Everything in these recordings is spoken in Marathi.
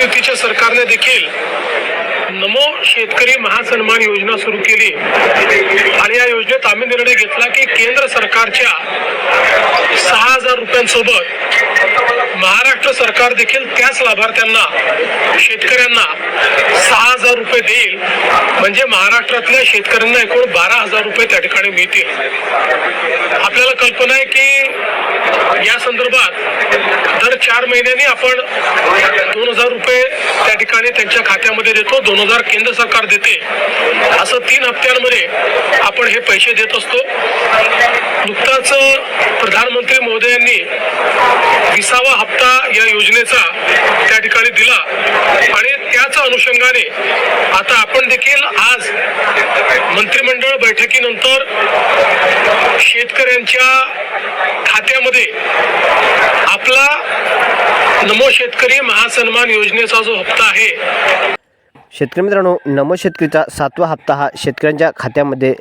युतीच्या सरकारने देखील नमो शेतकरी महासन्मान योजना सुरू केली. आणि या योजनेत आम्ही निर्णय घेतला की केंद्र सरकारच्या सहा हजार रुपयांसोबत महाराष्ट्र सरकार देखील त्याच लाभार्थ्यांना शेतकऱ्यांना सहा हजार रुपये देईल. म्हणजे महाराष्ट्रातल्या शेतकऱ्यांना एकूण बारा हजार रुपये त्या ठिकाणी मिळतील. आपल्याला कल्पना आहे की या संदर्भात दर चार महिन्यांनी आपण दोन हजार रुपये त्या ठिकाणी त्यांच्या खात्यामध्ये देतो दोन हजार केंद्र सरकार देते. असं तीन हप्त्यांमध्ये आपण हे पैसे देत असतो. नुकताच प्रधानमंत्री महोदयांनी विसावा हप्ता या योजनेचा त्या ठिकाणी दिला. आणि त्याच अनुषंगाने आता आपण देखील आज मंत्रिमंडळ बैठकीनंतर शेतकऱ्यांच्या खात्यामध्ये आपला नमो शेतकरी महासन्मान योजनेचा जो हप्ता आहे शेतकरी मित्रांनो नमो शेतकरीचा सातवा हप्ता हा शेतकऱ्यांच्या खात्यामध्ये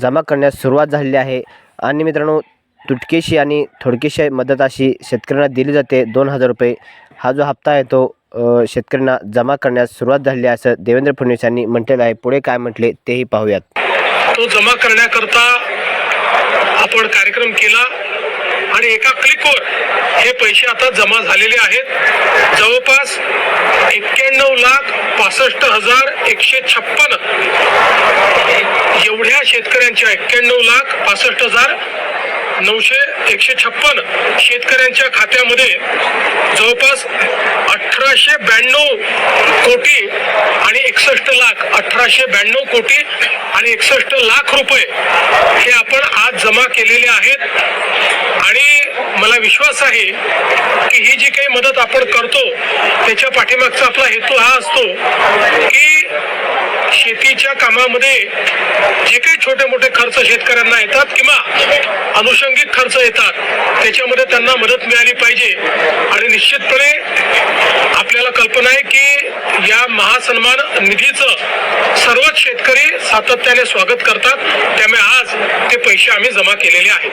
जमा करण्यास सुरुवात झालेली आहे. आणि मित्रांनो तुटकेशी आणि थोडकीशी मदत अशी शेतकऱ्यांना दिली जाते. दोन हजार रुपये हा जो हप्ता आहे तो शेतकऱ्यांना जमा करण्यास सुरुवात झालेली आहे असं देवेंद्र फडणवीस यांनी म्हटलेलं आहे. पुढे काय म्हटले तेही पाहूयात. तो जमा करण्याकरता आपण कार्यक्रम केला. आणि एका क्लिकवर हे पैसे आता जमा झालेले आहेत. जवळपास एक्क्याण्णव लाख पासष्ट हजार एकशे छप्पन. एवढ्या शेतकऱ्यांच्या एक्क्याण्णव लाख पासष्ट हजार नऊशे एकशे छप्पन शेतकऱ्यांच्या खात्यामध्ये जवळपास अठराशे ब्याण्णव कोटी आणि एकसष्ट लाख अठराशे ब्याण्णव कोटी आणि एकसष्ट लाख रुपये हे आपण आज जमा केलेले आहेत. आणि मला विश्वास आहे की ही जी काही मदत आपण करतो त्याच्या पाठीमागचा आपला हेतू हा असतो की शेतीच्या कामामध्ये जे काही छोटे मोठे खर्च शेतकऱ्यांना येतात किंवा अनुषंगिक खर्च येतात त्याच्यामध्ये त्यांना मदत मिळाली पाहिजे. आणि निश्चितपणे आपल्याला कल्पना आहे की या महासन्मान निधीचं सर्वच शेतकरी सातत्याने स्वागत करतात. त्यामुळे ते पैसे आम्ही जमा केलेले आहेत.